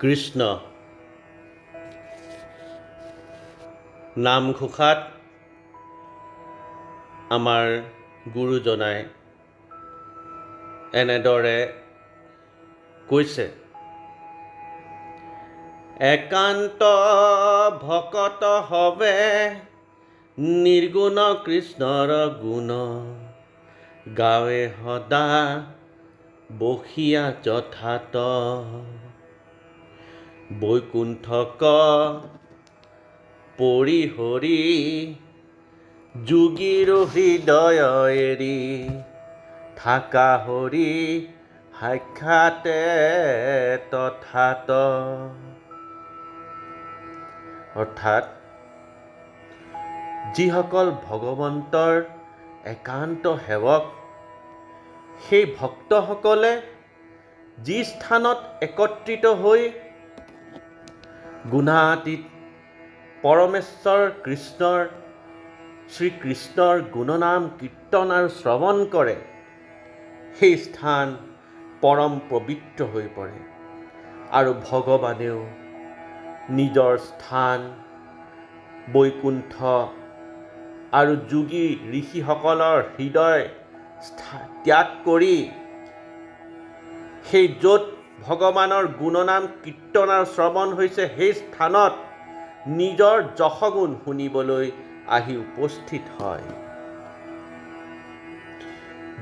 কৃষ্ণ। নামঘোষাত আমাৰ গুৰুজনাই এনেদৰে কৈছে একান্ত ভকত হবে নিৰ্গুণ কৃষ্ণৰ গুণ। গাৱে সদা বসিয়া যথাত। বৈকুণ্ঠক পৰিহৰি যোগীৰ হৃদয় এৰি থাকা হৰি সাক্ষাতে তথাত। অৰ্থাৎ যিসকল ভগৱন্তৰ একান্ত সেৱক সেই ভক্তসকলে যি স্থানত একত্ৰিত হৈ গুণাতীত পৰমেশ্বৰ কৃষ্ণৰ শ্ৰীকৃষ্ণৰ গুণনাম কীৰ্তন আৰু শ্ৰৱণ কৰে সেই স্থান পৰম পবিত্ৰ হৈ পৰে আৰু ভগৱানেও নিজৰ স্থান বৈকুণ্ঠ আৰু যোগী ঋষিসকলৰ হৃদয় ত্যাগ কৰি সেই য'ত ভগৱানৰ গুণনাম কীৰ্তন আৰু শ্ৰৱণ হৈছে সেই স্থানত নিজৰ যশগুণ শুনিবলৈ আহি উপস্থিত হয়।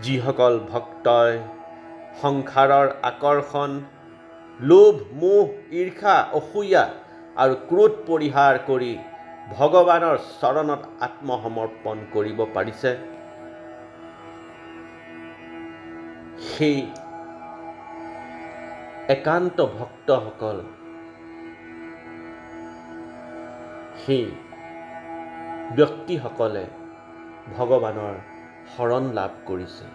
যিসকল ভক্তই সংসাৰৰ আকৰ্ষণ লোভ মোহ ঈৰ্ষা অসূয়া আৰু ক্ৰোধ পৰিহাৰ কৰি ভগৱানৰ চৰণত আত্মসমৰ্পণ কৰিব পাৰিছে সেই একান্ত ভক্তসকল। সেই ব্যক্তিসকলে ভগৱানৰ শৰণ লাভ কৰিছে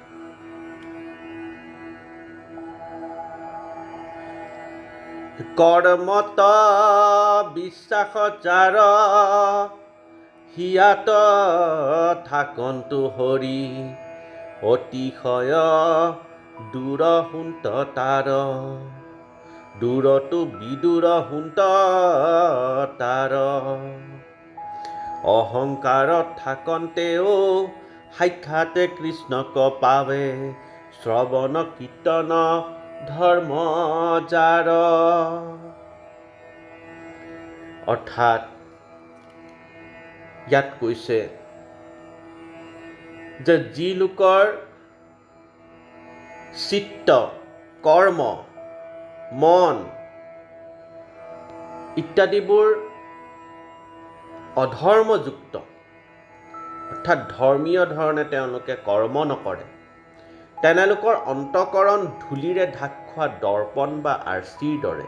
কৰ্মত বিশ্বাস হিয়াত থাকন্তু হৰি অতিশয় দূৰ সুন্ত তাৰ। দূৰতো বিদূৰ সুন্ত অহংকাৰত থাকন্তেও সাক্ষাতে কৃষ্ণক পাৱে শ্ৰৱণ কীৰ্তন ধৰ্ম অৰ্থাৎ ইয়াত কৈছে যে যি লোকৰ চিত্ত কৰ্ম মন ইত্যাদিবোৰ অধৰ্মযুক্ত। অৰ্থাৎ ধৰ্মীয় ধৰণে তেওঁলোকে কৰ্ম নকৰে। তেনেলোকৰ অন্তকৰণ ধূলিৰে ঢাক খোৱা দৰ্পণ বা আৰ্চিৰ দৰে।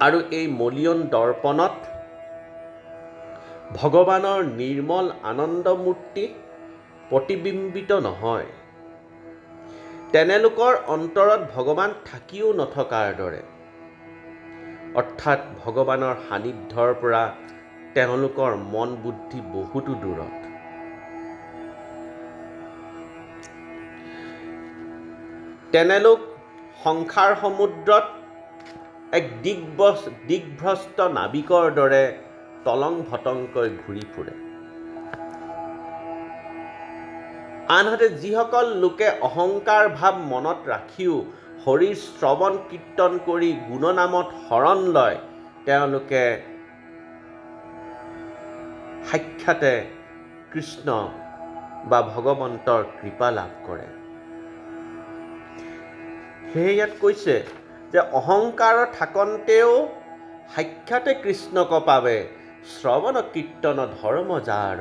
আৰু এই মলিয়ন দৰ্পণত ভগৱানৰ নিৰ্মল আনন্দমূৰ্তি প্ৰতিবিম্বিত নহয়। তেনেলোকৰ অন্তৰত ভগৱান থাকিও নথকাৰ দৰে। অৰ্থাৎ ভগৱানৰ সান্নিধ্যৰ পৰা তেওঁলোকৰ মন বুদ্ধি বহুতো দূৰত। তেনেলোক সংসাৰ সমুদ্ৰত এক দিগ্বস দিগ্ভ্ৰষ্ট নাবিকৰ দৰে তলং ভটংকৈ ঘূৰি ফুৰে। আনহাতে যিসকল লোকে অহংকাৰ ভাৱ মনত ৰাখিও হৰিৰ শ্ৰৱণ কীৰ্তন কৰি গুণনামত শৰণ লয় তেওঁলোকে সাক্ষাতে কৃষ্ণ বা ভগৱন্তৰ কৃপা লাভ কৰে। সেয়ে ইয়াত কৈছে যে অহংকাৰ থাকন্তেও সাক্ষাতে কৃষ্ণক পাৱে শ্ৰৱণ কীৰ্তন ধৰ্ম যাৰ।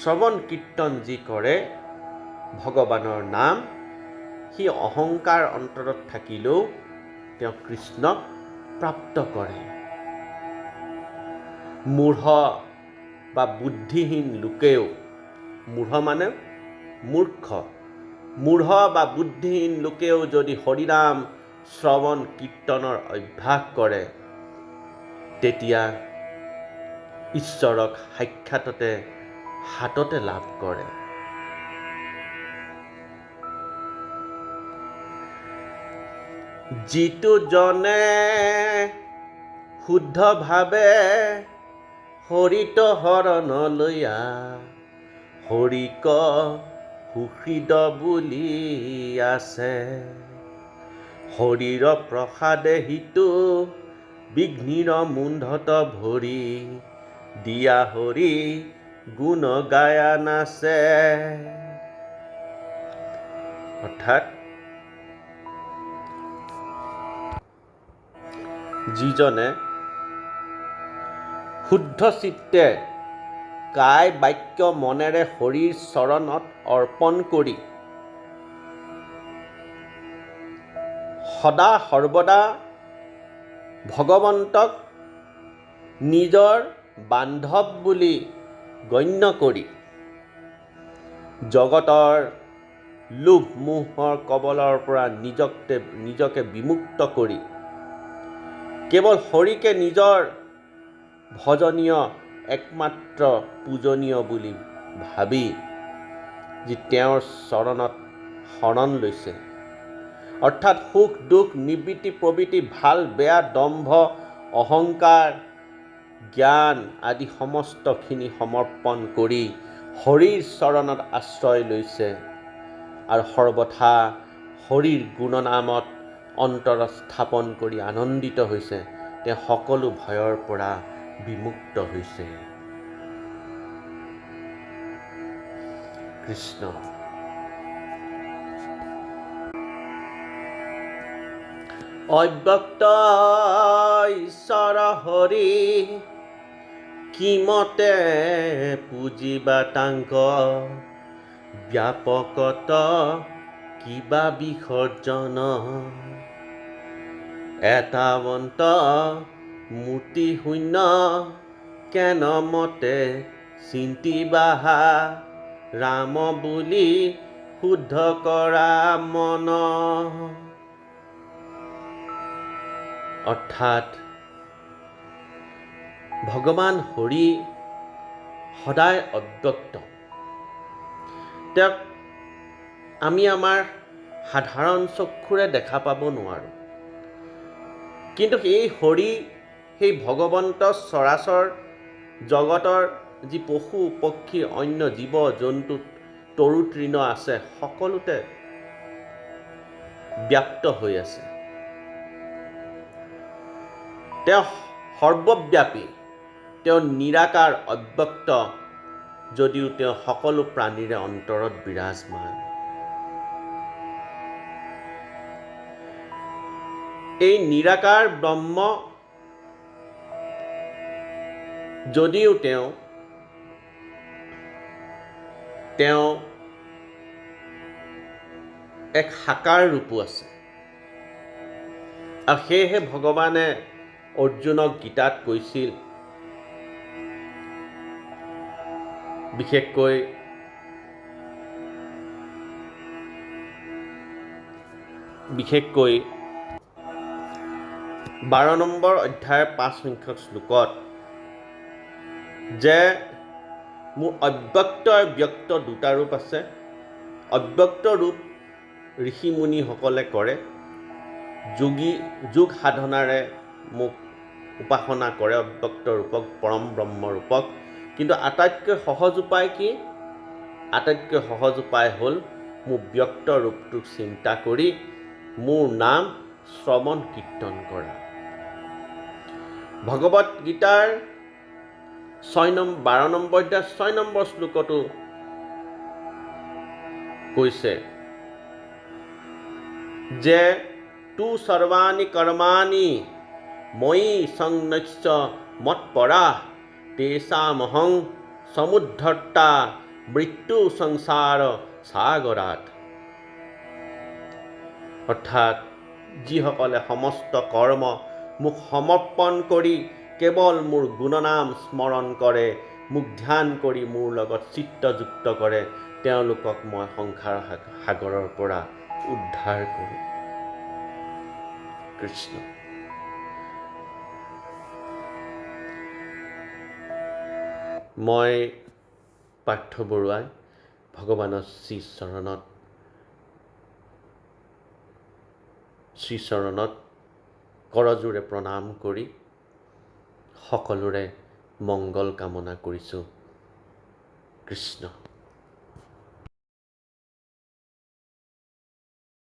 শ্ৰৱণ কীৰ্তন যি কৰে ভগৱানৰ নাম, সি অহংকাৰ অন্তৰত থাকিলেও তেওঁ কৃষ্ণক প্ৰাপ্ত কৰে। মূঢ় বা বুদ্ধিহীন লোকেও, মূঢ় মানে মূৰ্খ। মূঢ় বা বুদ্ধিহীন লোকেও যদি হৰিনাম শ্ৰৱণ কীৰ্তনৰ অভ্যাস কৰে, তেতিয়া ঈশ্বৰক সাক্ষাততে হাততে লাভ কৰে। যিটো জনে শুদ্ধভাৱে হৰিত শৰণ লৈয়া হৰিক সুহৃদ বুলি আছে। হৰিৰ প্ৰসাদে সিটো বিঘ্নিৰ মুণ্ডত ভৰি দিয়া হৰি গুণ গায়া নাচে অৰ্থাৎ যিজনে শুদ্ধ চিত্তে কায় বাক্য মনেৰে হৰিৰ চৰণত অৰ্পণ কৰি সদা সৰ্বদা ভগৱন্তক নিজৰ বান্ধৱ বুলি গণ্য কৰি জগতৰ লোভ মোহৰ কবলৰ পৰা নিজকে নিজকে বিমুক্ত কৰি কেৱল হৰিকে নিজৰ ভজনীয় একমাত্ৰ পূজনীয় বুলি ভাবি যি তেওঁৰ চৰণত শৰণ লৈছে। অৰ্থাৎ সুখ দুখ নিবৃত্তি প্ৰভৃতি ভাল বেয়া দম্ভ অহংকাৰ জ্ঞান আদি সমস্তখিনি সমৰ্পণ কৰি হৰিৰ চৰণত আশ্ৰয় লৈছে। আৰু সৰ্বথা হৰিৰ গুণনামত অন্তৰ স্থাপন কৰি আনন্দিত হৈছে তেওঁ সকলো ভয়ৰ পৰা বিমুক্ত হৈছে। কৃষ্ণ। অব্যক্ত ঈশ্বৰ হৰি কিমতে পুজিবা তাংক? ব্যাপকত কিবা বিসৰ্জন? এটাৱন্ত মূৰ্তি শূন্য। কেন মতে চিন্তিবাহা ৰাম বুলি শুদ্ধ কৰা মন। অৰ্থাৎ ভগৱান হৰি সদায় অব্যক্ত তেওঁক আমি আমাৰ সাধাৰণ চক্ষুৰে দেখা পাব নোৱাৰোঁ। কিন্তু সেই হৰি সেই ভগৱন্ত চৰাচৰ জগতৰ যি পশু পক্ষী অন্য জীৱ জন্তু তৰু তৃণ আছে সকলোতে ব্যক্ত হৈ আছে। তেওঁ সৰ্বব্যাপী তেওঁ নিৰাকাৰ অব্যক্ত যদিও তেওঁ সকলো প্ৰাণীৰে অন্তৰত বিৰাজমান। এই নিৰাকাৰ ব্ৰহ্ম। যদিও তেওঁ তেওঁ এক সাকাৰ ৰূপো আছে। আৰু সেয়েহে ভগৱানে অৰ্জুনক গীতাত কৈছিল বিশেষকৈ বিশেষকৈ বাৰ নম্বৰ অধ্যায়ৰ পাঁচ সংখ্যক শ্লোকত যে মোৰ অব্যক্ত আৰু ব্যক্ত দুটা ৰূপ আছে। অব্যক্ত ৰূপ ঋষি মুনিসকলে কৰে। যোগী যোগ সাধনাৰে মোক উপাসনা কৰে অব্যক্ত ৰূপক পৰম ব্ৰহ্ম ৰূপক। কিন্তু আটাইতকৈ সহজ উপায় কি? আটাইতকৈ সহজ উপায় হ'ল মোৰ ব্যক্ত ৰূপটোক চিন্তা কৰি মোৰ নাম শ্ৰৱণ কীৰ্তন কৰা। ভগৱত গীতাৰ ছয় নম্বৰ বাৰ নম্বৰ অধ্যায় ছয় নম্বৰ শ্লোকতো কৈছে যে তু সৰ্বাণি কৰ্মাণি ময়ি সংনশ্য মৎপৰা তেষামহং সমুদ্ধৰ্তা মৃত্যু সংসাৰ সাগৰাত। অৰ্থাৎ যিসকলে সমস্ত কৰ্ম মোক সমৰ্পণ কৰি কেৱল মোৰ গুণনাম স্মৰণ কৰে মোক ধ্যান কৰি মোৰ লগত চিত্তযুক্ত কৰে। তেওঁলোকক মই সংসাৰ সাগ- সাগৰৰ পৰা উদ্ধাৰ কৰোঁ। কৃষ্ণ। মই পাৰ্থ বৰুৱাই ভগৱানৰ শ্ৰীচৰণত শ্ৰীচৰণত কৰজোৰে প্ৰণাম কৰি সকলোৰে মংগল কামনা কৰিছোঁ। কৃষ্ণ।